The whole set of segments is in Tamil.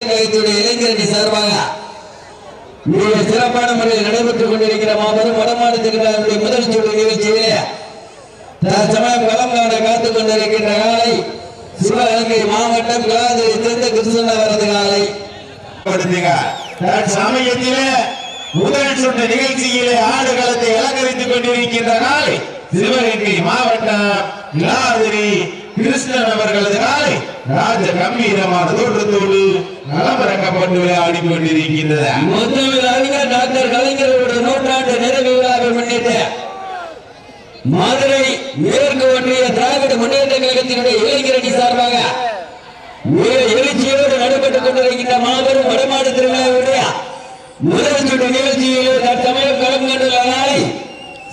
கழகத்துடைய இளைஞரணி சார்பாக மிக சிறப்பான முறையில் நடைபெற்றுக் கொண்டிருக்கிற மாபெரும் வடமாடு திருவிழாவுடைய முதல் சுற்று நிகழ்ச்சியிலே தற்சமயம் களம் காண காத்துக் கொண்டிருக்கின்ற காலை சிவகங்கை மாவட்டம் கிளாதிரி சேர்ந்த கிருஷ்ணன் காலை. சமயத்திலே முதல் சுற்று நிகழ்ச்சியிலே ஆடுகளத்தை அலங்கரித்துக் கொண்டிருக்கின்ற நாளை சிவகங்கை மாவட்டம் கிளாதிரி கிருஷ்ணன் அவர்களது நாளை ராஜ கம்பீரமான தோற்றத்தோடு களமிறக்கப்பட்டு விளையாடி கொண்டிருக்கின்றது முத்தமிழ் அறிஞர் டாக்டர் கலைஞருடைய நூற்றாண்டு நிறைவு விழாவை முன்னிட்டு மதுரை மேற்கு ஒன்றிய திராவிட முன்னேற்ற கழகத்தினுடைய இளைஞரணி சார்பாக மிக எழுச்சியோடு நடைபெற்றுக் கொண்டிருக்கின்ற மாபெரும் வடமாடு திருவிழாவுடைய முதல் சுற்று நிகழ்ச்சியிலே தற்சமயம் களம் கண்டுள்ள நாளை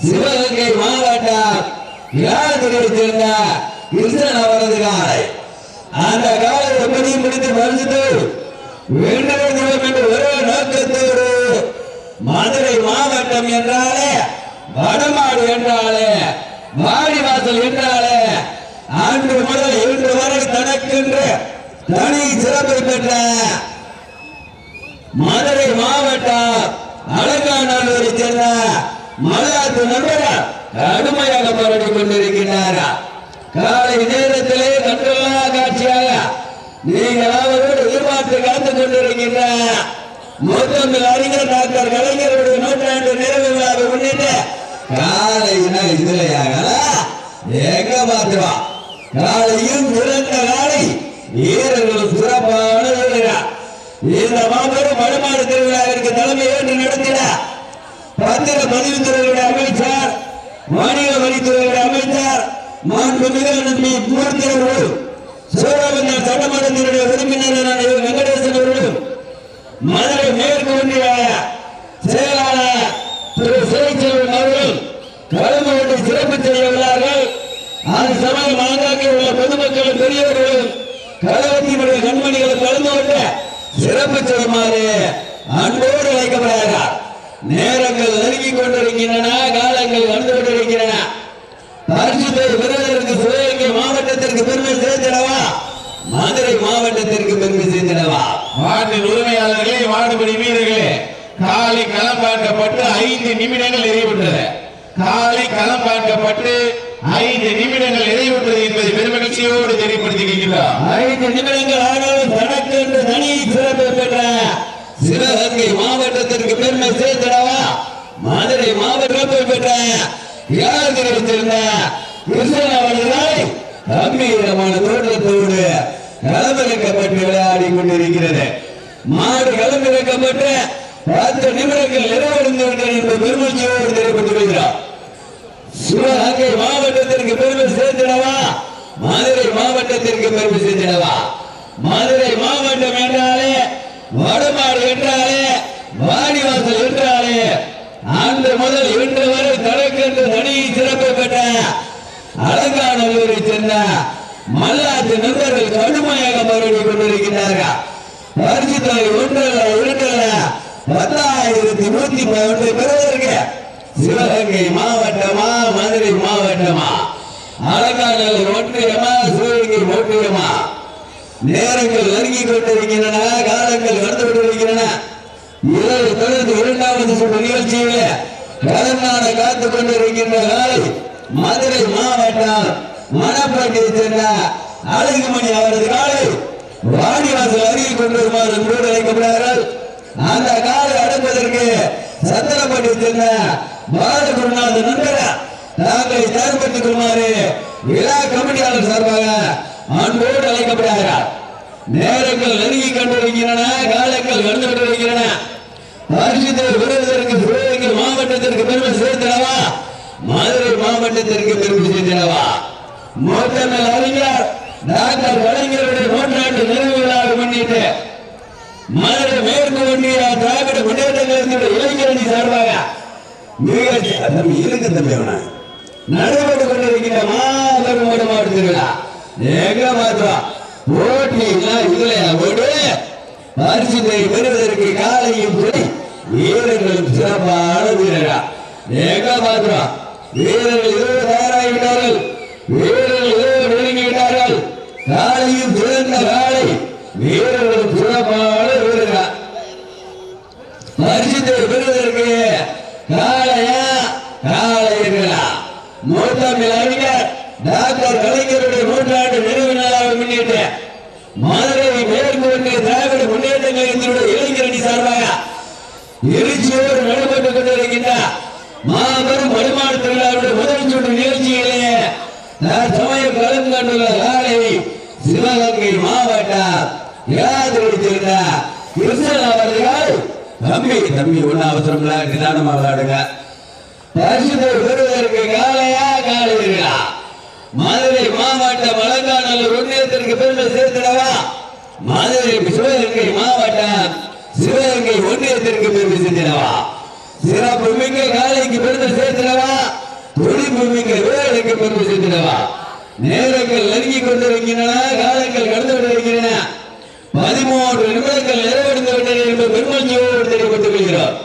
சிவகங்கை மாவட்டம் யாத்திரையை கிருஷ்ணன் அவரது காலை. அந்த காலத்தை முடித்து மறுத்து வேண்டும் ஒரே நோக்கத்தோடு மதுரை மாவட்டம் என்றாலே வடமாடு என்றாலே வாடிவாசல் என்றாலே அன்று முதல் இன்று வரை தனக்கென்று தனி சிறப்பை பெற்ற மதுரை மாவட்டம் அலங்காநல்லூரை சேர்ந்த மல்லாத்து நண்பர்கள் கடுமையாக போராடி கொண்டிருக்கிறார் காலை நேரத்திலே கண்கொள்ளா காட்சியாக நீங்களாவது அவரோடு எதிர்பார்த்து காத்துக் கொண்டிருக்கின்ற முத்தமிழ் அறிஞர் டாக்டர் கலைஞருடைய நூற்றாண்டு நிறைவு விழாவை முன்னிட்டு காலை இதுலையாக எங்க பார்த்துவா காலையும் சிறந்த காலை வீரர்களும் சிறப்பான வீரர்கள் இந்த மாபெரும் வடமாடு திருவிழாவிற்கு தலைமை ஏற்று நடத்திட பத்திர பதிவுத்துறையுடைய அமைச்சர் மாநில வரித்துறையுடைய அமைச்சர் மாண்புமிகு நம்பி மூர்த்தி அவர்களும் சூழவந்தர் சட்டமன்றத்தினுடைய உறுப்பினரான வெங்கடேசன் அவர்களும் மதுரை மேற்கு ஒன்றிய செயலாளர் திரு சிறைச்செல்வன் அவர்கள் கலந்து சிறப்பு செய்ய உள்ளார்கள் அந்த சமயம் ஆங்காங்கே உள்ள பொதுமக்களும் பெரியவர்களும் கழகத்தினுடைய கண்மணிகளும் கலந்து கொண்டு சிறப்பு செய்யுமாறு அன்போடு அழைக்கப்படுகிறார் நேரங்கள் நெருங்கிக் கொண்டிருக்கின்றன காலங்கள் வந்து கொண்டிருக்கின்றன பரிசுத்தை பெறுவதற்கு சிவகங்கை மாவட்டத்திற்கு பெருமை சேர்த்திடவா மதுரை மாவட்டத்திற்கு பெருமை சேர்த்திடவா மாட்டின் உரிமையாளர்களே மாடுபடி வீரர்களே காலை களம் பார்க்கப்பட்டு ஐந்து நிமிடங்கள் நிறைவுற்றது. காலை களம் பார்க்கப்பட்டு ஐந்து நிமிடங்கள் நிறைவுற்றது என்பதை பெருமகிழ்ச்சியோடு தெரியப்படுத்தியிருக்கிறார் ஐந்து நிமிடங்கள் ஆனாலும் தனக்கு என்று தனி சிறப்பு பெற்ற சிவகங்கை மாவட்டத்திற்கு பெருமை சேர்த்திடவா மதுரை மாவட்டத்தை பெற்ற யாத்திரை சேர்ந்த கிருஷ்ணன் அவர்களை கம்பீரமான தோற்றத்தோடு களமிறக்கப்பட்டு விளையாடி கொண்டிருக்கிறது மாடு களமிறக்கப்பட்டு பத்து நிமிடங்கள் நிறைவடைந்து என்று என்பது பெருமதியோடு தெரியப்பட்டு வருகிறார் சிவகங்கை மாவட்டத்திற்கு பெருமை சேர்த்திடவா? மதுரை மாவட்டத்திற்கு பெருமை சேர்த்திடவா? மதுரை மாவட்டம் என்றாலே வடமாடு என்றாலே வாடிவாசல் என்றாலே அன்று முதல் இன்று வரை தனக்கென்று தனி சிறப்பு பெற்ற அலங்காநல்லூரை சேர்ந்த மல்லாத்து நண்பர்கள் கடுமையாக போராடி பரிசு தொகை ஒன்றல்ல இரண்டல்ல பத்தாயிரத்தி நூத்தி பதினொன்று பெறுவதற்கு சிவகங்கை மாவட்டமா மதுரை மாவட்டமா? அலங்காநல்லூர் ஒன்றியமா சிவகங்கை ஒன்றியமா? நேரங்கள் நெருங்கிக் கொண்டிருக்கின்றன காலங்கள் நடந்து கொண்டிருக்கின்றன. இரவு தொடர்ந்து இரண்டாவது சுற்று நிகழ்ச்சியிலே கலந்தான காத்துக் கொண்டிருக்கின்ற காலை மதுரை மாவட்டம் மணப்பட்டியை சேர்ந்த அழகுமணி அவரது காலை வாடிவாசல் அருகே கொண்டு வருமாறு அன்போடு அழைக்கப்படுகிறார்கள். அந்த காலை அடங்குவதற்கு சென்ற சேர்ந்த பாலகுருநாத நண்பர தாங்களை தயார்படுத்திக் கொள்ளுமாறு விழா கமிட்டியாளர் சார்பாக அன்போடு அழைக்கப்படுகிறார். நேரங்கள் நெருங்கி வருகின்றன காலங்கள் கடந்து கொண்டிருக்கின்றன பரிசுத்தை விருதுக்கு சிவகங்கை மாவட்டத்திற்கு பெருமை சேர்த்திடவா மதுரை மாவட்டத்திற்கு பெருமை சேர்த்திடவா மோட்டமல் அறிஞர் டாக்டர் கலைஞருடைய விழாவை முன்னிட்டு மதுரை மேற்கு ஒன்றிய திராவிட முன்னேற்ற கழகத்தினுடைய இளைஞரணி சார்பாக மிக தம்பி இருக்கு தம்பி அவன. நடைபெற்றுக் கொண்டிருக்கிற மாபெரும் ஓட மாவட்ட திருவிழா. எங்க பார்த்தோம் போட்டி இல்லையா ஓடு பரிசுத்தை பெறுவதற்கு காலையும் சரி வீரர்களும் சிறப்பான வீரரா எங்க வீரர்கள் இதோ தயாராகிவிட்டார்கள். வீரர்கள் இதோ நெருங்கிவிட்டார்கள். காலையும் சிறந்த காலை. வீரர்களுக்கு புறப்பாடு வீரர்களா பரிசு பெறுவதற்கு நாளையா நாளை இருக்கிறா மூத்தமிழ் அறிஞர் டாக்டர் கலைஞருடைய நூற்றாண்டு நினைவு நாளாக முன்னிட்டு மத கிருஷ்ணன் அவர்கள் தம்பி தம்பி ஒன்னும் அவசரம் இல்ல நிதானமா விளையாடுங்க. பரிசுத்தை பெறுவதற்கு காலையா காலையா மதுரை மாவட்டம் அலங்காநல்லூர் ஒன்றியத்திற்கு பெருமை சேர்த்திடவா? மதுரை சிவகங்கை மாவட்டம் சிவகங்கை ஒன்றியத்திற்கு பெருமை சேர்த்திடவா? சிறப்பு மிக்க காலைக்கு பெருமை சேர்த்திடவா? துடிப்பு மிக்க வீரர்களுக்கு பெருமை சேர்த்திடவா? நேரங்கள் நெருங்கிக் கொண்டிருக்கின்றன காலங்கள் கடந்து கொண்டிருக்கின்றன. பதிமூன்று நிமிடங்கள் நிறைவடைந்து விட்டன என்பது பெருமஞ்சியோடு தெரிவித்துக் கொள்கிறோம்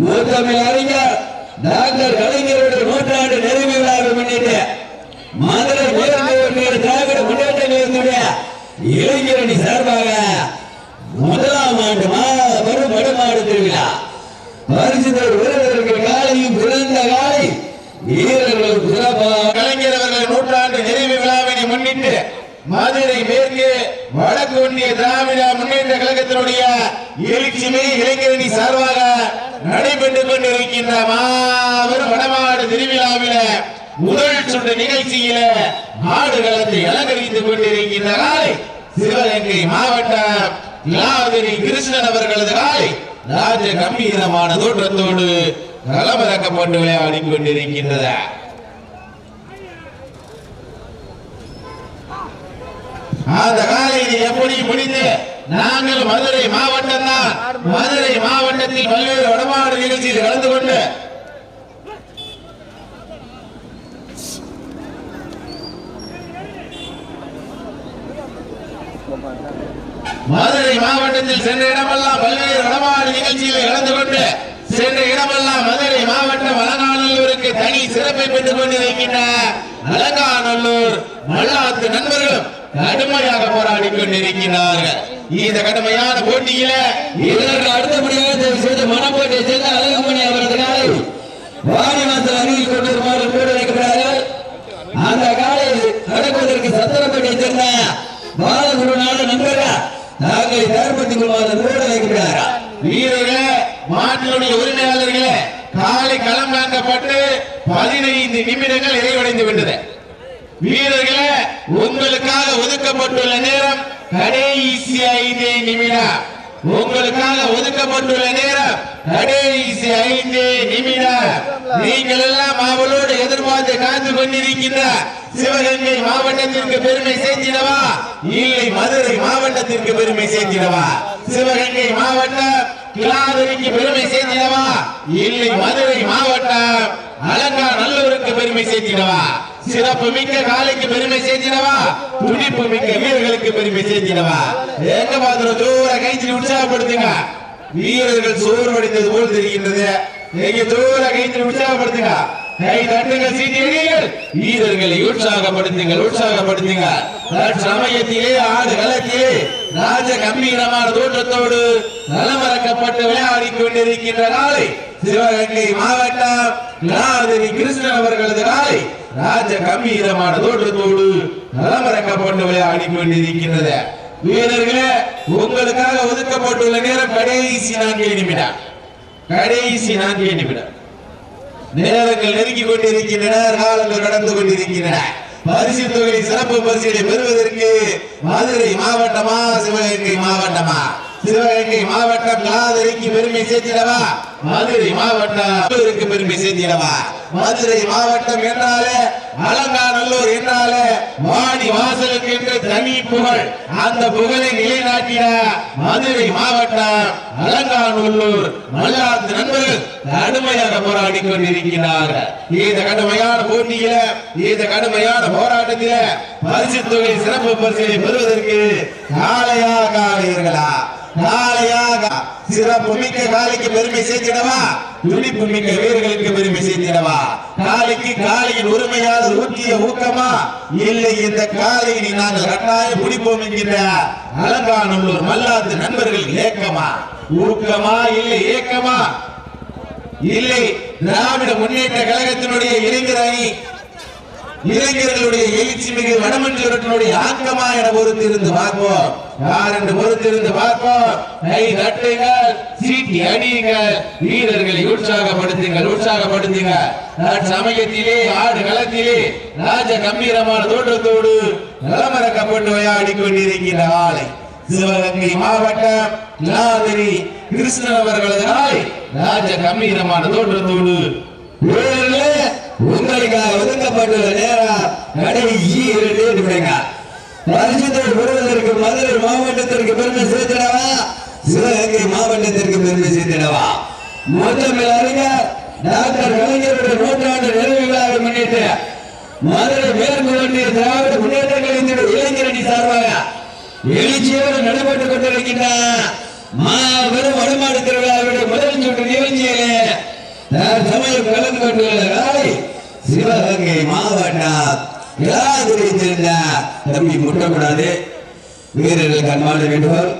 மூத்தமிழ் அறிஞர் டாக்டர் கலைஞருடைய நூற்றாண்டு நிறைவு விழாவை முன்னிட்டு மதுரை மேற்கு ஒன்றிய திராவிட முன்னேற்ற கழகத்தினுடைய இளைஞரணி சார்பாக முதலாம் ஆண்டு மாபெரும் வடமாடு திருவிழா. பரிசுத்தர் விருதற்கு காலையும் சிறந்த காலை வீரர்களும் சிறப்பாக. கலைஞர் அவர்கள் நூற்றாண்டு நிறைவு விழாவினை முன்னிட்டு மதுரை மேற்கு வடக்கு ஒன்றிய திராவிட முன்னேற்ற கழகத்தினுடைய எழுச்சிமை இளைஞரணி சார்பாக நடைபெற்றுக் கொண்டிருக்கின்ற மாபெரும் வடமாடு திருவிழாவில முதல் சுற்று நிகழ்ச்சியில மாடுகளத்தை அலங்கரித்துக் கொண்டிருக்கின்ற காலை சிவகங்கை மாவட்டம் லாதிரி கிருஷ்ணன் அவர்களது காலை ராஜ கம்பீரமான தோற்றத்தோடு களமிறக்கப்பட்டு விளையாடி கொண்டிருக்கின்றன அந்த காலையை எப்படி முடிந்து? நாங்கள் மதுரை மாவட்டம் தான் மதுரை மாவட்டத்தில் பல்வேறு வடமாடு நிகழ்ச்சியில் கலந்து கொண்டு மதுரை மாவட்டத்தில் சென்ற இடமெல்லாம் பல்வேறு வடமாடு நிகழ்ச்சியில் கலந்து கொண்டு சென்ற இடமெல்லாம் மதுரை மாவட்டம் அலங்காநல்லூருக்கு தனி சிறப்பை பெற்றுக் கொண்டிருக்கின்ற அலங்காநல்லூர் மல்லாத்து நண்பர்களும் கடுமையாக போராடி கொண்டிருக்கிறார்கள் இந்த கடுமையான போட்டியில இதற்கு அடுத்தபடியாக தயவு செய்து மணப்பேட்டை சேர்ந்த அழகுமணி அவரது வாரிவாசல் அருகில் கொண்டிருக்குமாறு கூட வைக்கிறார்கள் அந்த காலை நடப்பதற்கு சத்திரப்பேட்டை சேர்ந்த பாலகுருநாத நண்பர்கள் தாங்களை தயார்படுத்திக் கொள்வார்கள் கூட வைக்கிறார்கள் வீரர்களே மாட்டினுடைய உரிமையாளர்களே காலை களம் காக்கப்பட்டு பதினைந்து நிமிடங்கள் நிறைவடைந்து விட்டது. வீரர்களே உங்களுக்காக ஒதுக்கப்பட்டுள்ள நேரம் கடைசி ஐந்தே நிமிடம். உங்களுக்காக ஒதுக்கப்பட்டுள்ள நேரம் கடைசி ஐந்தே நிமிடம். நீங்கள் எல்லாம் அவளோடு எதிர்பார்த்து காத்து கொண்டிருக்கின்ற சிவகங்கை மாவட்டத்திற்கு பெருமை சேர்த்திடவா? இல்லை மதுரை மாவட்டத்திற்கு பெருமை சேர்த்திடவா? சிவகங்கை மாவட்டம் கிளாதுரைக்கு பெருமை சேர்த்திடவா? இல்லை மதுரை மாவட்டம் அலங்கா நல்லூருக்கு பெருமை சேர்த்திடவா? சிறப்பு மிக்க காலைக்கு பெருமை சேர்த்திடவா? துடிப்பு மிக்க வீரர்களுக்கு பெருமை சேர்த்திடவா? எங்க பாத்திரம்? தூர கைச்சி உற்சாகப்படுத்துங்க. வீரர்கள் சோர்வடைந்தது போல் தெரிகின்றது. எங்க தூர கைச்சி உற்சாகப்படுத்துங்க. கை தட்டுங்கள் சீட்டியடிகள் வீரர்களை உற்சாகப்படுத்துங்கள் உற்சாகப்படுத்துங்க. சமயத்திலே ஆடு களத்திலே ராஜ கம்பீரமான தோற்றத்தோடு நலமறக்கப்பட்டு விளையாடி கொண்டிருக்கின்ற நாளை சிவகங்கை மாவட்டம் கிருஷ்ணன் அவர்களது நாளை ராஜ கம்பீரமான தோற்றத்தோடு நலமறக்கப்பட்டு விளையாடி கொண்டிருக்கின்றது வீரர்களே உங்களுக்காக ஒதுக்கப்பட்டுள்ள நேரம் கடைசி நான்கு நிமிடம் கடைசி நான்கு நிமிடம் நேரங்கள் நெருங்கிக் கொண்டிருக்கின்றன காலங்கள் கடந்து கொண்டிருக்கின்றன. பரிசு தொகை சிறப்பு பரிசீலை பெறுவதற்கு மதுரை மாவட்டமா சிவகங்கை மாவட்டமா? சிவகங்கை மாவட்டம் லாதரிக்கு பெருமை சேர்த்திடவா? மதுரை மாவட்டம் பெருமை சேர்த்திடவா? மதுரை மாவட்டம் என்றாலே அலங்காநல்லூர் என்றாலே வாணி வாசலுக்கு என்று தனி புகழ். அந்த புகழை நிலைநாட்டிட மதுரை மாவட்டம் அலங்காநல்லூர். மல்லாந்து நண்பர்கள் கடுமையாக போராடி கொண்டிருக்கிறார்கள் இந்த கடுமையான போட்டியில இந்த கடுமையான போராட்டத்தில பரிசு தொகை சிறப்பு பரிசை பெறுவதற்கு காளையா காளையர்களா காளையாக சிறப்பு மிக்க காலைக்கு பெருமை சேர்த்திடவா? துடிப்பு மிக்க வீரர்களுக்கு பெருமை சேர்த்திடவா? காலைக்கு காலையின் உரிமையால் ஊற்றிய ஊக்கமா? இல்லை இந்த காலையினை நாங்கள் கட்டாயம் பிடிப்போம் என்கின்ற அலங்கானூர் மல்லாத்து நண்பர்கள் ஏக்கமா? ஊக்கமா? இல்லை ஏக்கமா? இல்லை திராவிட முன்னேற்ற கழகத்தினுடைய இளைஞர் அணி இளைஞர்களுடைய எழுச்சி மிகு வடமன்றவர்களுடைய ஆக்கமா என பொறுத்திருந்து பார்ப்போம். யார் என்று பொறுத்திருந்து பார்ப்போம். கை தட்டுங்கள் சீட்டி அணியுங்க வீரர்களை உற்சாகப்படுத்துங்கள் உற்சாகப்படுத்துங்க சமயத்திலே ஆடு களத்திலே ராஜ கம்பீரமான தோற்றத்தோடு களமிறக்கப்பட்டு விளையாடி கொண்டிருக்கிற ஆலை சிவகங்கை மாவட்டம் நாதிரி கிருஷ்ணன் அவர்களது ராஜ கம்பீரமான தோற்றத்தோடு. உங்களுக்காக ஒதுக்கப்பட்டுள்ள கடைசி இரண்டு நிமிடங்கள் பரிசுத்தை பெறுவதற்கு மதுரை மாவட்டத்திற்கு பெருமை சேர்த்திடவா? சிவகங்கை மாவட்டத்திற்கு பெருமை சேர்த்திடவா? முதல் அறிஞர் டாக்டர் கலைஞருடைய நூற்றாண்டு நிறைவு விழாவை முன்னிட்டு மதுரை மேற்கு ஒன்றிய திராவிட முன்னேற்ற கலைஞர் இளைஞரணி சார்பாக எழுச்சியோடு நடைபெற்றுக் கொண்டிருக்கின்ற மாபெரும் வடமாடு திருவிழாவுடைய முதல் சுற்று நிகழ்ச்சியிலே தற்சமயம் கலந்து கொண்டுள்ள காலை சிவகங்கை மாவட்டம் இலாதிரை சேர்ந்த தம்பி முட்டக்கூடாது. வீரர்கள் கண்மாட வேண்டும்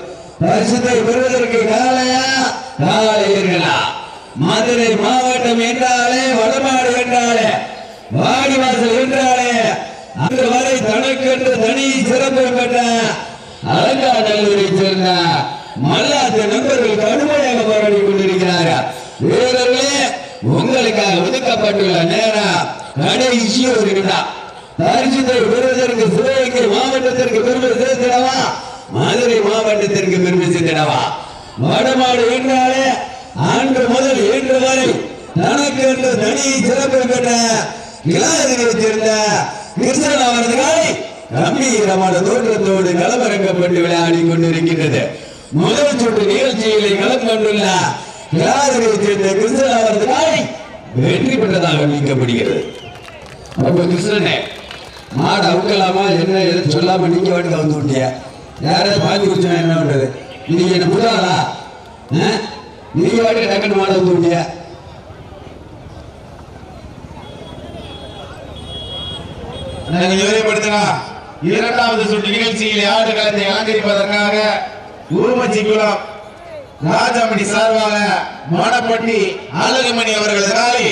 பரிசுத்தை பெறுவதற்கு காலையா? காலையர்களா மதுரை மாவட்டம் என்றாலே வடமாடு என்றாலே வாடிவாசல் என்றாலே அங்கு வரை தனக்கென்று தனி சிறப்பு பெற்ற அலங்காநல்லூரை சேர்ந்த மல்லாத்த நண்பர்கள் கடுமையாக போராடி கொண்டிருக்கிறார்கள் வீரர்களே உங்களுக்காக ஒதுக்கப்பட்டுள்ள நேரம் கடைசி ஒரு நிமிடம் பரிசுத்தை பெறுவதற்கு சிவகங்கை மாவட்டத்திற்கு பெருமை சேர்த்திடவா மதுரை மாவட்டத்திற்கு பெருமை சேர்த்திடவா வடமாடு என்றாலே அன்று முதல் இன்று வரை தனக்கு என்று தனி சிறப்பு பெற்ற கிளாதிரியை சேர்ந்த கிருஷ்ணன் அவர்களை கம்பீரமான தோற்றத்தோடு களமிறங்கப்பட்டு விளையாடி கொண்டிருக்கின்றது. முதல் சுற்று நிகழ்ச்சிகளை களம் கொண்டுள்ள கிளாதிரியை சேர்ந்த கிருஷ்ணன் அவர்களை வெற்றி பெற்றதாக நீக்கப்படுகிறது அப்ப கிருஷ்ணனே மாடு அவுக்கலாமா என்ன எது சொல்லாம நீங்க வாட்டுக்கு வந்து விட்டிய யாராவது பாஞ்சு குடிச்சா என்ன பண்றது? நீங்க என்ன புதாளா ஆ? நீங்க வாட்டுக்கு டக்குன்னு மாடு வந்து விட்டிய நாங்கள் விவரப்படுத்தினா இரண்டாவது சுற்று நிகழ்ச்சியில் ஆடு களத்தை அலங்கரிப்பதற்காக உருமச்சிக்குளம் ராஜாமணி சார்பாக மணப்பட்டி அழகுமணி அவர்களது நாளை